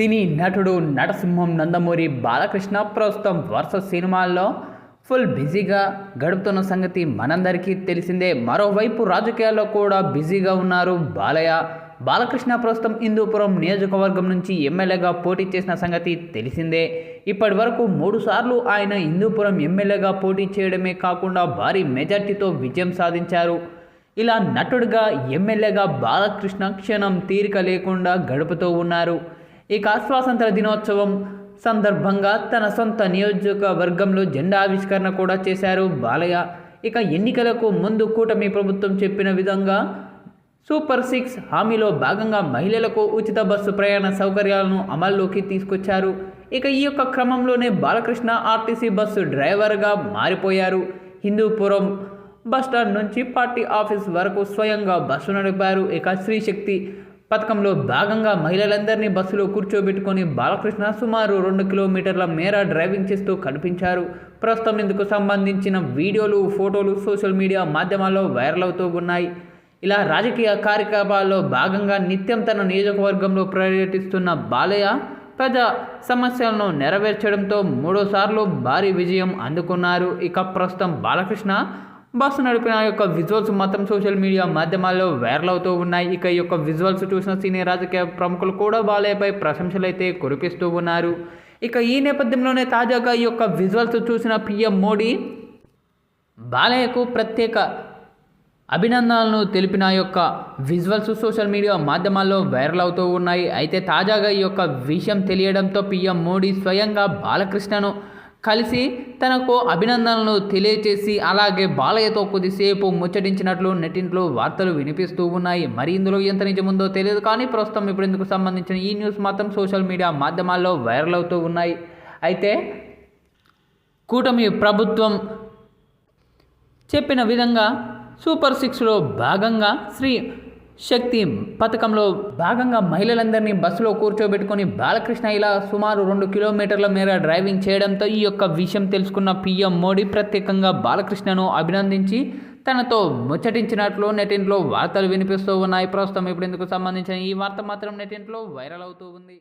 సినీ నటుడు నటసింహం నందమూరి బాలకృష్ణ ప్రస్తుతం వరుస సినిమాల్లో ఫుల్ బిజీగా గడుపుతున్న సంగతి మనందరికీ తెలిసిందే. మరోవైపు రాజకీయాల్లో కూడా బిజీగా ఉన్నారు బాలయ్య. బాలకృష్ణ ప్రస్తుతం హిందూపురం నియోజకవర్గం నుంచి ఎమ్మెల్యేగా పోటీ చేసిన సంగతి తెలిసిందే. ఇప్పటి వరకు మూడుసార్లు ఆయన హిందూపురం ఎమ్మెల్యేగా పోటీ చేయడమే కాకుండా భారీ మెజార్టీతో విజయం సాధించారు. ఇలా నటుడిగా ఎమ్మెల్యేగా బాలకృష్ణ క్షణం తీరిక లేకుండా గడుపుతూ ఉన్నారు. ఇక స్వాతంత్ర దినోత్సవం సందర్భంగా తన సొంత నియోజకవర్గంలో జెండా ఆవిష్కరణ కూడా చేశారు బాలయ్య. ఇక ఎన్నికలకు ముందు కూటమి ప్రభుత్వం చెప్పిన విధంగా సూపర్ సిక్స్ హామీలో భాగంగా మహిళలకు ఉచిత బస్సు ప్రయాణ సౌకర్యాలను అమల్లోకి తీసుకొచ్చారు. ఇక ఈ యొక్క క్రమంలోనే బాలకృష్ణ ఆర్టీసీ బస్సు డ్రైవర్గా మారిపోయారు. హిందూపురం బస్టాండ్ నుంచి పార్టీ ఆఫీస్ వరకు స్వయంగా బస్సు నడిపారు. ఇక శ్రీశక్తి పథకంలో భాగంగా మహిళలందరినీ బస్సులో కూర్చోబెట్టుకొని బాలకృష్ణ సుమారు రెండు కిలోమీటర్ల మేర డ్రైవింగ్ చేస్తూ కనిపించారు. ప్రస్తుతం ఇందుకు సంబంధించిన వీడియోలు ఫోటోలు సోషల్ మీడియా మాధ్యమాల్లో వైరల్ అవుతూ ఉన్నాయి. ఇలా రాజకీయ కార్యకలాపాల్లో భాగంగా నిత్యం తన నియోజకవర్గంలో పర్యటిస్తున్న బాలయ్య ప్రజా సమస్యలను నెరవేర్చడంతో మూడోసార్లు భారీ విజయం అందుకున్నారు. ఇక ప్రస్తుతం బాలకృష్ణ బస్సు నడిపిన యొక్క విజువల్స్ మాత్రం సోషల్ మీడియా మాధ్యమాల్లో వైరల్ అవుతూ ఉన్నాయి. ఇక ఈ యొక్క విజువల్స్ చూసిన సినీ రాజకీయ ప్రముఖులు కూడా బాలయ్యపై ప్రశంసలు అయితే కురిపిస్తూ ఉన్నారు. ఇక ఈ నేపథ్యంలోనే తాజాగా ఈ యొక్క విజువల్స్ చూసిన పిఎం మోడీ బాలయ్యకు ప్రత్యేక అభినందనలను తెలిపిన యొక్క విజువల్స్ సోషల్ మీడియా మాధ్యమాల్లో వైరల్ అవుతూ ఉన్నాయి. అయితే తాజాగా ఈ యొక్క విషయం తెలియడంతో పిఎం మోడీ స్వయంగా బాలకృష్ణను కలిసి తనకు అభినందనలు తెలియచేసి అలాగే బాలయ్యతో కొద్దిసేపు ముచ్చటించినట్లు నెట్టింట్లో వార్తలు వినిపిస్తూ ఉన్నాయి. మరి ఇందులో ఎంత నిజముందో తెలియదు కానీ ప్రస్తుతం ఇప్పుడు ఇందుకు సంబంధించిన ఈ న్యూస్ మాత్రం సోషల్ మీడియా మాధ్యమాల్లో వైరల్ అవుతూ ఉన్నాయి. అయితే కూటమి ప్రభుత్వం చెప్పిన విధంగా సూపర్ సిక్స్లో భాగంగా శ్రీ శక్తి పథకంలో భాగంగా మహిళలందరినీ బస్సులో కూర్చోబెట్టుకొని బాలకృష్ణ ఇలా సుమారు రెండు కిలోమీటర్ల మేర డ్రైవింగ్ చేయడంతో ఈ యొక్క విషయం తెలుసుకున్న పీఎం మోడీ ప్రత్యేకంగా బాలకృష్ణను అభినందించి తనతో ముచ్చటించినట్లు నెటింట్లో వార్తలు వినిపిస్తూ ఉన్నాయి. ప్రస్తుతం ఇప్పుడు ఇందుకు సంబంధించిన ఈ వార్త మాత్రం నెటింట్లో వైరల్ అవుతూ ఉంది.